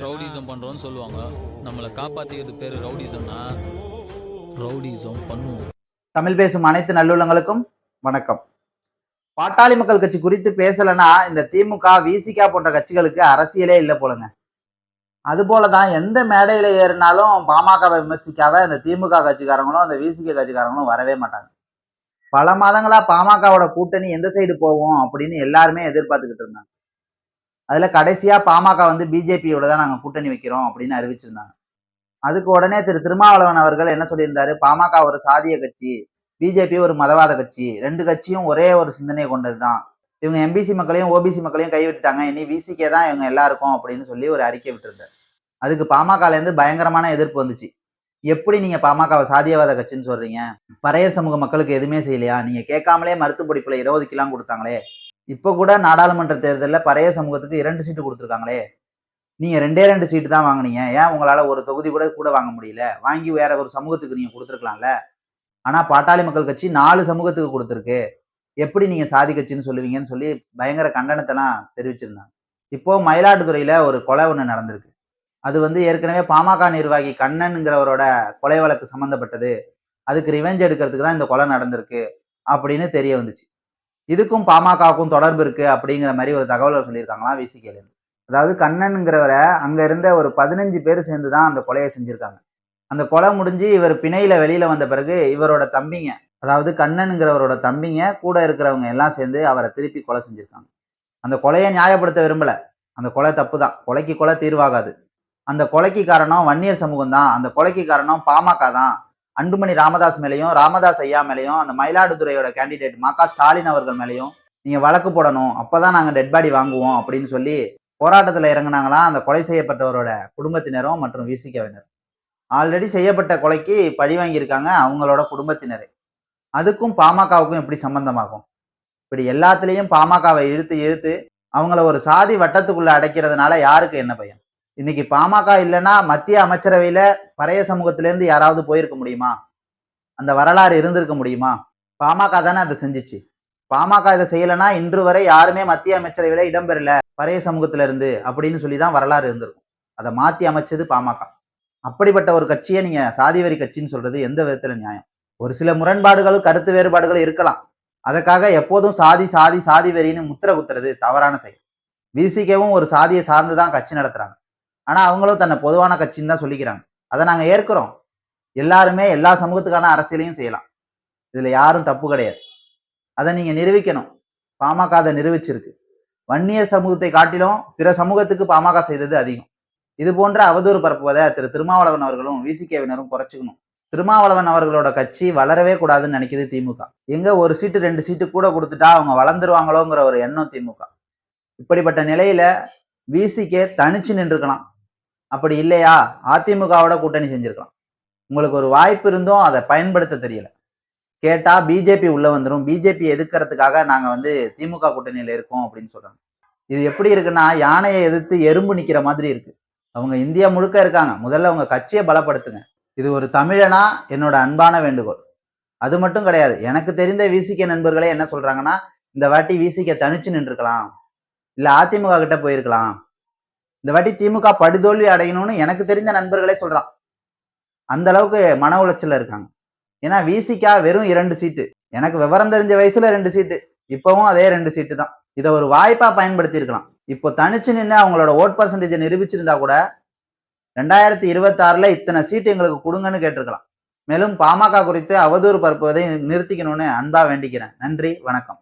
Rowdyism பண்றோம்னு சொல்லுவாங்க. நம்மளை காப்பாத்திக்கிறது பேரு ரவுடிசம்னா ரவுடிசம் பண்ணுவோம். தமிழ் பேசும் அனைத்து நல்லுள்ளங்களுக்கும் வணக்கம். பாட்டாளி மக்கள் கட்சி குறித்து பேசலைன்னா இந்த திமுக விசிகா போன்ற கட்சிகளுக்கு அரசியலே இல்லை போலங்க. அதுபோல தான் எந்த மேடையில ஏறினாலும் பாமகவை விமர்சிக்காத இந்த திமுக கட்சிக்காரங்களும் அந்த விசிக கட்சிக்காரங்களும் வரவே மாட்டாங்க. பல மாதங்களா பாமகவோட கூட்டணி எந்த சைடு போவோம் அப்படின்னு எல்லாருமே எதிர்பார்த்துக்கிட்டு இருந்தாங்க. அதுல கடைசியா பாமக வந்து பிஜேபியோட தான் நாங்க கூட்டணி வைக்கிறோம் அப்படின்னு அறிவிச்சிருந்தாங்க. அதுக்கு உடனே திரு திருமாவளவன் அவர்கள் என்ன சொல்லியிருந்தாரு? பாமக ஒரு சாதிய கட்சி பிஜேபி ஒரு மதவாத கட்சி ரெண்டு கட்சியும் ஒரே ஒரு சிந்தனை கொண்டதுதான். இவங்க எம்பிசி மக்களையும் ஓபிசி மக்களையும் கைவிட்டுட்டாங்க. இனி விசிகே தான் இவங்க எல்லாருக்கும் அப்படின்னு சொல்லி ஒரு அறிக்கை விட்டுருந்தார். அதுக்கு பாமகலேருந்து பயங்கரமான எதிர்ப்பு வந்துச்சு. எப்படி நீங்க பாமகவை சாதியவாத கட்சின்னு சொல்றீங்க? பறையர் சமூக மக்களுக்கு எதுவுமே செய்யலையா? நீங்க கேட்காமலே மருத்துவ படிப்புல இருபதுக்கெல்லாம் கொடுத்தாங்களே. இப்போ கூட நாடாளுமன்ற தேர்தலில் பழைய சமூகத்துக்கு இரண்டு சீட்டு கொடுத்துருக்காங்களே. நீங்க ரெண்டே ரெண்டு சீட்டு தான் வாங்குனீங்க. ஏன் உங்களால ஒரு தொகுதி கூட கூட வாங்க முடியல? வாங்கி வேற ஒரு சமூகத்துக்கு நீங்க கொடுத்துருக்கலாம்ல. ஆனா பாட்டாளி மக்கள் கட்சி நாலு சமூகத்துக்கு கொடுத்துருக்கு. எப்படி நீங்க சாதி கட்சின்னு சொல்லுவீங்கன்னு சொல்லி பயங்கர கண்டனத்தெல்லாம் தெரிவிச்சிருந்தாங்க. இப்போ மயிலாடுதுறையில ஒரு கொலை ஒன்று நடந்திருக்கு. அது வந்து ஏற்கனவே பாமக நிர்வாகி கண்ணனுங்கிறவரோட கொலை வழக்கு சம்மந்தப்பட்டது அதுக்கு ரிவெஞ்ச் எடுக்கிறதுக்கு தான் இந்த கொலை நடந்திருக்கு அப்படின்னு தெரிய வந்துச்சு. இதுக்கும் பாமகவுக்கும் தொடர்பு இருக்கு அப்படிங்கிற மாதிரி ஒரு தகவல் சொல்லியிருக்காங்களாம் விசிகேல அதாவது கண்ணனுங்கிறவரை அங்க இருந்த ஒரு பதினஞ்சு பேர் சேர்ந்து தான் அந்த கொலையை செஞ்சிருக்காங்க. அந்த கொலை முடிஞ்சு இவர் பிணையில வெளியில வந்த பிறகு இவரோட தம்பிங்க அதாவது கண்ணனுங்கிறவரோட தம்பிங்க கூட இருக்கிறவங்க எல்லாம் சேர்ந்து அவரை திருப்பி கொலை செஞ்சிருக்காங்க. அந்த கொலையை நியாயப்படுத்த விரும்பல. அந்த கொலை தப்பு தான் கொலைக்கு கொலை தீர்வாகாது. அந்த கொலைக்கு காரணம் வன்னியர் சமூகம் தான் அந்த கொலைக்கு காரணம் பாமக தான் அன்புமணி ராமதாஸ் மேலேயும் ராமதாஸ் ஐயா மேலேயும் அந்த மயிலாடுதுறையோட கேண்டிடேட் மா க ஸ்டாலின் அவர்கள் மேலேயும் நீங்க வழக்கு போடணும். அப்பதான் நாங்க டெட் பாடி வாங்குவோம் அப்படின்னு சொல்லி போராட்டத்தில் இறங்குனாங்களாம் அந்த கொலை செய்யப்பட்டவரோட குடும்பத்தினரும் மற்றும் விசிகவினர் ஆல்ரெடி செய்யப்பட்ட கொலைக்கு பழி வாங்கியிருக்காங்க அவங்களோட குடும்பத்தினரே. அதுக்கும் பாமகவுக்கும் எப்படி சம்பந்தமாகும்? இப்படி எல்லாத்துலேயும் பாமகவை இழுத்து இழுத்து அவங்கள ஒரு சாதி வட்டத்துக்குள்ள அடைக்கிறதுனால யாருக்கு என்ன பயம்? இன்னைக்கு பாமக இல்லைன்னா மத்திய அமைச்சரவையில பழைய சமூகத்திலேருந்து யாராவது போயிருக்க முடியுமா? அந்த வரலாறு இருந்திருக்க முடியுமா? பாமக தானே அதை செஞ்சுச்சு. பாமக இதை செய்யலைன்னா இன்று வரை யாருமே மத்திய அமைச்சரவையில இடம்பெறல பழைய சமூகத்துல இருந்து அப்படின்னு சொல்லி தான் வரலாறு இருந்திருக்கும். அதை மாத்தி அமைச்சது பாமக. அப்படிப்பட்ட ஒரு கட்சியை நீங்க சாதிவெறி கட்சின்னு சொல்றது எந்த விதத்துல நியாயம்? ஒரு சில முரண்பாடுகளும் கருத்து வேறுபாடுகள் இருக்கலாம். அதற்காக எப்போதும் சாதி சாதி சாதி வெறின்னு முத்திர குத்துறது தவறான செயல். விசிகவும் ஒரு சாதியை சார்ந்து தான் கட்சி நடத்துறாங்க. ஆனா அவங்களும் தன்னை பொதுவான கட்சின்னு தான் சொல்லிக்கிறாங்க. அதை நாங்க ஏற்கிறோம். எல்லாருமே எல்லா சமூகத்துக்கான அரசியலையும் செய்யலாம். இதுல யாரும் தப்பு கிடையாது. அதை நீங்க நிரூபிக்கணும். பாமக அதை நிரூபிச்சிருக்கு. வன்னிய சமூகத்தை காட்டிலும் பிற சமூகத்துக்கு பாமக செய்தது அதிகம். இது போன்ற அவதூறு பரப்புவதை திரு திருமாவளவன் அவர்களும் விசிகேவினரும் குறைச்சிக்கணும். திருமாவளவன் அவர்களோட கட்சி வளரவே கூடாதுன்னு நினைக்குது திமுக. எங்க ஒரு சீட்டு ரெண்டு சீட்டு கூட கொடுத்துட்டா அவங்க வளர்ந்துருவாங்களோங்கிற ஒரு எண்ணம் திமுக. இப்படிப்பட்ட நிலையில விசிகே தனிச்சு நின்றுக்கலாம் அப்படி இல்லையா? அதிமுகவோட கூட்டணி செஞ்சிருக்கலாம். உங்களுக்கு ஒரு வாய்ப்பு இருந்தும் அதை பயன்படுத்த தெரியல. கேட்டா பிஜேபி உள்ள வந்துடும் பிஜேபி எதிர்க்கிறதுக்காக நாங்க வந்து திமுக கூட்டணியில இருக்கோம் அப்படின்னு சொல்றாங்க. இது எப்படி இருக்குன்னா யானையை எதிர்த்து எறும்பு நிக்கிற மாதிரி இருக்கு. அவங்க இந்தியா முழுக்க இருக்காங்க. முதல்ல அவங்க கட்சியை பலப்படுத்துங்க. இது ஒரு தமிழனா என்னோட அன்பான வேண்டுகோள். அது மட்டும் கிடையாது. எனக்கு தெரிந்த விசிகே நண்பர்களே என்ன சொல்றாங்கன்னா இந்த வாட்டி விசிகே தனிச்சு நின்றுக்கலாம் இல்ல அதிமுக கிட்ட போயிருக்கலாம். இந்த வாட்டி திமுக படுதோல்வி அடையணும்னு எனக்கு தெரிந்த நண்பர்களே சொல்றான். அந்த அளவுக்கு மன உளைச்சல்ல இருக்காங்க. ஏன்னா விசிகா வெறும் இரண்டு சீட்டு எனக்கு விவரம் தெரிஞ்ச வயசுல ரெண்டு சீட்டு இப்பவும் அதே ரெண்டு சீட்டு தான். இதை ஒரு வாய்ப்பா பயன்படுத்தி இருக்கலாம் இப்போ தனிச்சு நின்று அவங்களோட ஓட் பர்சன்டேஜை நிரூபிச்சிருந்தா கூட ரெண்டாயிரத்தி இருபத்தாறுல இத்தனை சீட்டு எங்களுக்கு கொடுங்கன்னு கேட்டிருக்கலாம். மேலும் பாமக குறித்து அவதூறு பரப்புவதை நிறுத்திக்கணும்னு அன்பா வேண்டிக்கிறேன். நன்றி வணக்கம்.